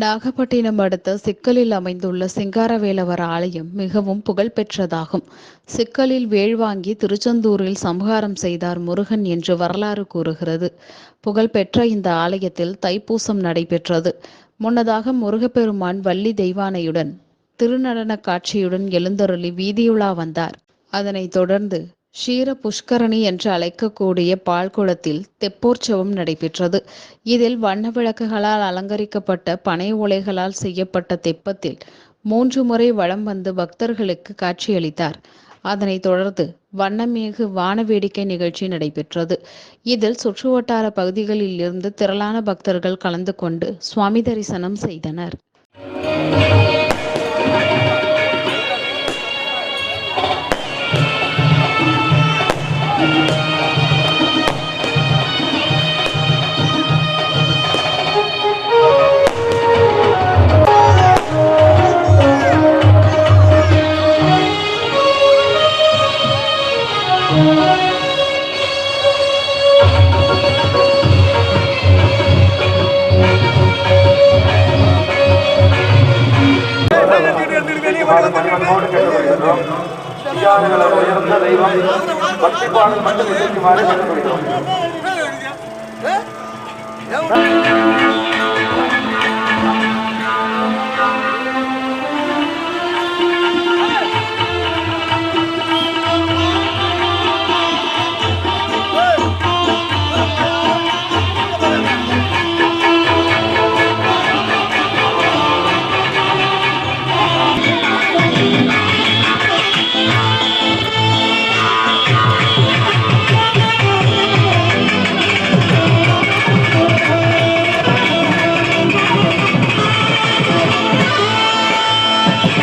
நாகப்பட்டினம் அடுத்த சிக்கலில் அமைந்துள்ள சிங்காரவேலவர் ஆலயம் மிகவும் புகழ்பெற்றதாகும். சிக்கலில் வேள்வாங்கி திருச்செந்தூரில் சம்ஹாரம் செய்தார் முருகன் என்று வரலாறு கூறுகிறது. புகழ்பெற்ற இந்த ஆலயத்தில் தைப்பூசம் நடைபெற்றது. முன்னதாக முருகப்பெருமான் வள்ளி தெய்வானையுடன் திருநடன காட்சியுடன் எழுந்தருளி வீதியுலா வந்தார். அதனைத் தொடர்ந்து ஷீர புஷ்கரணி என்று அழைக்கக்கூடிய பால்குளத்தில் தெப்போற்சவம் நடைபெற்றது. இதில் வண்ண விளக்குகளால் அலங்கரிக்கப்பட்ட பனை ஓலைகளால் செய்யப்பட்ட தெப்பத்தில் மூன்று முறை வளம் வந்து பக்தர்களுக்கு காட்சியளித்தார். அதனைத் தொடர்ந்து வண்ணமேகு வான வேடிக்கை நிகழ்ச்சி நடைபெற்றது. இதில் சுற்றுவட்டார பகுதிகளில் இருந்து திரளான பக்தர்கள் கலந்து கொண்டு சுவாமி தரிசனம் செய்தனர். பணிவன்போடு கேட்டுக்கொள்கின்றோம் விஞ்ஞானங்களை உயர்ந்த தெய்வம் பக்தி பாடல் மட்டும் இசைக்குமாறு கேட்டுக்கொள்கிறோம்